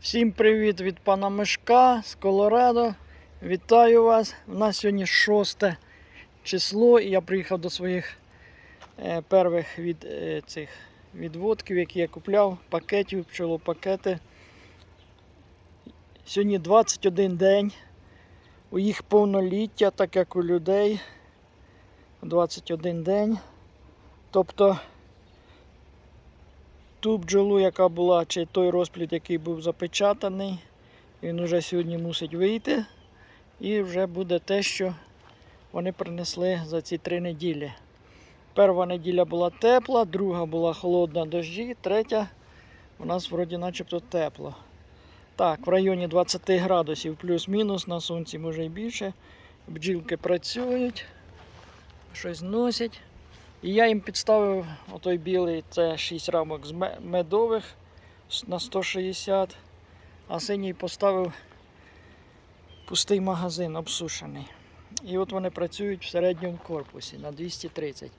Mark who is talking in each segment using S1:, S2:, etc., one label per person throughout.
S1: Всім привіт від пана Мишка з Колорадо. Вітаю вас. У нас сьогодні 6 число і я приїхав до своїх е, первих від, е, цих відводків, які я купляв, пакетів, пчолопакети. Сьогодні 21 день. У їх повноліття, так як у людей. 21 день. Тобто ту бджолу, яка була, чи той розплід, який був запечатаний, він вже сьогодні мусить вийти. І вже буде те, що вони принесли за ці три неділі. Перша неділя була тепла, друга була холодна дощі, третя у нас вроді начебто тепло. Так, в районі 20 градусів плюс-мінус, на сонці може і більше. Бджілки працюють, щось носять. І я їм підставив отой білий, це 6 рамок з медових на 160, а синій поставив пустий магазин обсушений. І от вони працюють в середньому корпусі на 230.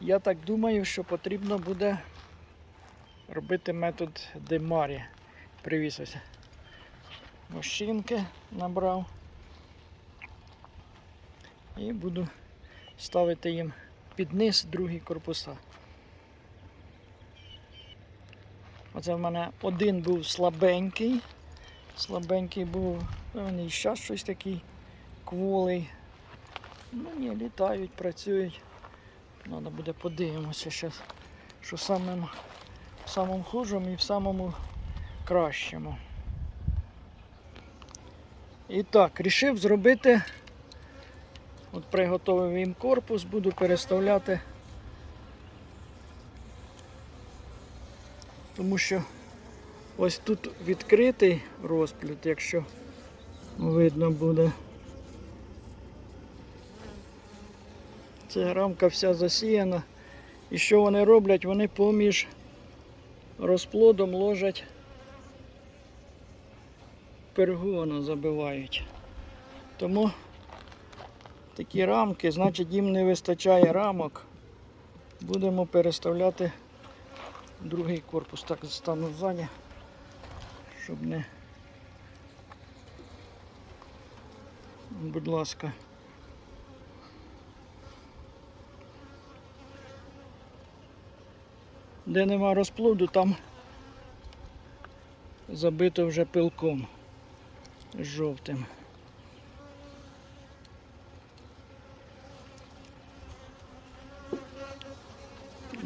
S1: Я так думаю, що потрібно буде робити метод Демарі. Привіз ось набрав. І буду ставити їм під низ другі корпуса. Оце в мене один був слабенький. Слабенький був, і зараз щось такий кволий. Ну ні, літають, працюють. Треба буде подивимося зараз, що самим, в самому хужому і в самому кращому. І так, рішив зробити От приготовив їм корпус, буду переставляти. Тому що ось тут відкритий розплід, якщо видно буде. Ця рамка вся засіяна. І що вони роблять? Вони поміж розплодом ложать пергону забивають. Тому такі рамки, значить їм не вистачає рамок. Будемо переставляти другий корпус. Так стану ззаді, щоб не. Будь ласка. Де нема розплоду, там забито вже пилком жовтим.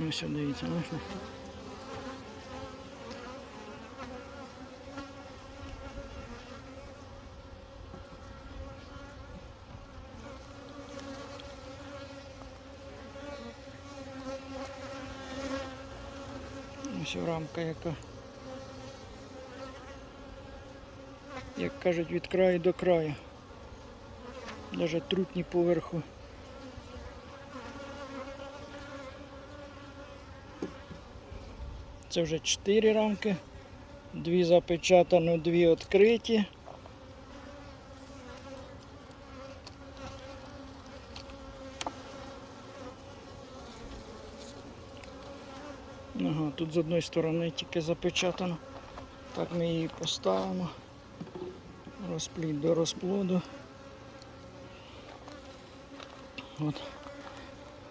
S1: Ну, все, дивіться, можна. Ось рамка яка. Як кажуть, від краю до краю. Навіть трутні поверху. Це вже 4 рамки. Дві запечатані, дві відкриті. Ага, тут з одної сторони тільки запечатано. Так ми її поставимо. Розплід до розплоду. От.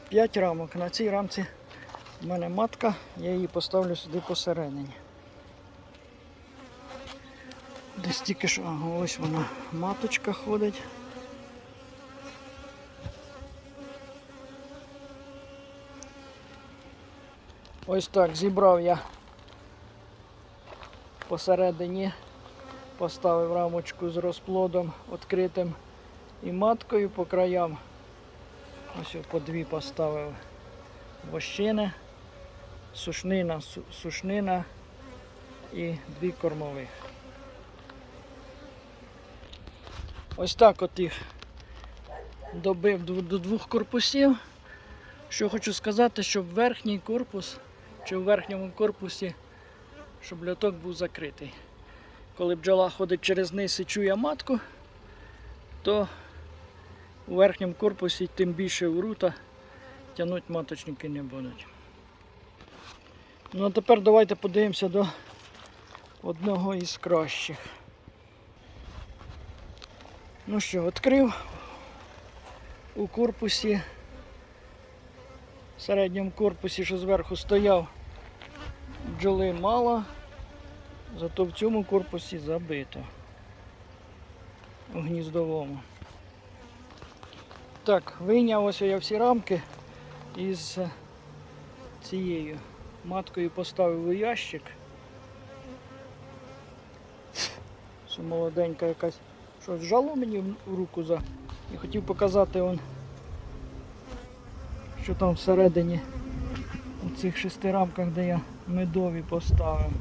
S1: 5 рамок. На цій рамці у мене матка, я її поставлю сюди посередині. Десь тільки що, ага, ось вона маточка ходить. Ось так зібрав я посередині, поставив рамочку з розплодом відкритим і маткою по краям. Ось по дві поставив вощини, сушнина, сушнина і дві кормових. Ось так от їх добив до, двох корпусів. Що хочу сказати, щоб верхній корпус чи в верхньому корпусі, щоб льоток був закритий. Коли бджола ходить через низ і чує матку, то у верхньому корпусі тим більше врута тягнути маточники не будуть. Ну а тепер давайте подивимося до одного із кращих. Ну що, відкрив у корпусі, в середньому корпусі, що зверху стояв, бджоли мало, зато в цьому корпусі забито. У гніздовому. Так, вийняв ось я всі рамки із цією маткою поставив у ящик. Це молоденька якась. Щось жало мені в руку за. І хотів показати он, що там всередині у цих шести рамках, де я медові поставив.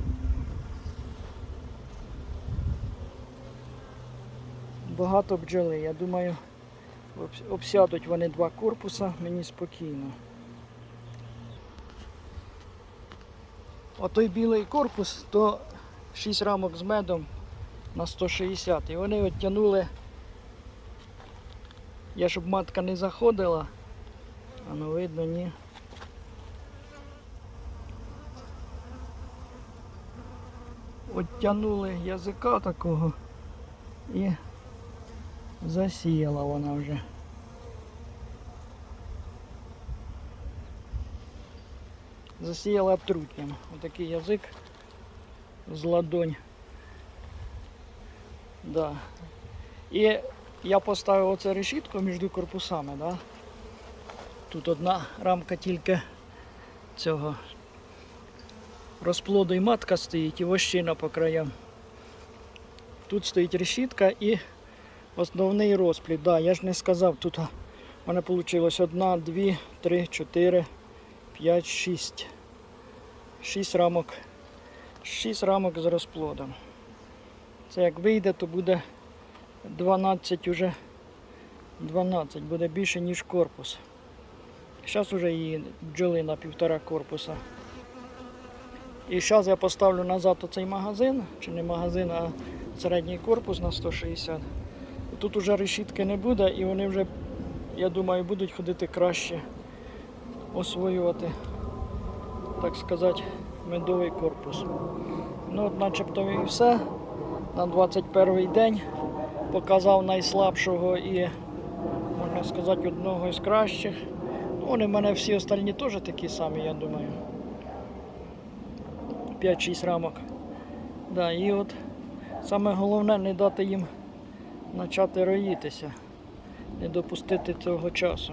S1: Багато бджоли. Я думаю, обс- обсядуть вони два корпуса, мені спокійно. Отой білий корпус, то 6 рамок з медом на 160. І вони оттягнули. Я щоб матка не заходила. А ну видно, ні. Оттягнули язика такого і засіяла вона вже. Засіяла трутням. Отакий язик з ладонь. Да. І я поставив оце решітку між корпусами, да? Тут одна рамка тільки цього розплоду і матка стоїть, і вощина по краям. Тут стоїть решітка і основний розплід. Да, я ж не сказав, тут у мене вийшло одна, дві, три, чотири, п'ять, шість. Шість рамок. Шість рамок з розплодом. Це як вийде, то буде 12 уже 12, буде більше, ніж корпус. Зараз вже її бджоли на півтора корпуса. І зараз я поставлю назад оцей магазин, чи не магазин, а середній корпус на 160. Тут уже решітки не буде і вони вже, я думаю, будуть ходити краще освоювати, так сказати, медовий корпус. Ну от начебто і все. На 21 день показав найслабшого і, можна сказати, одного із кращих. Ну, вони в мене всі остальні теж такі самі, я думаю. 5-6 рамок. Да, і от саме головне не дати їм почати роїтися, не допустити цього часу.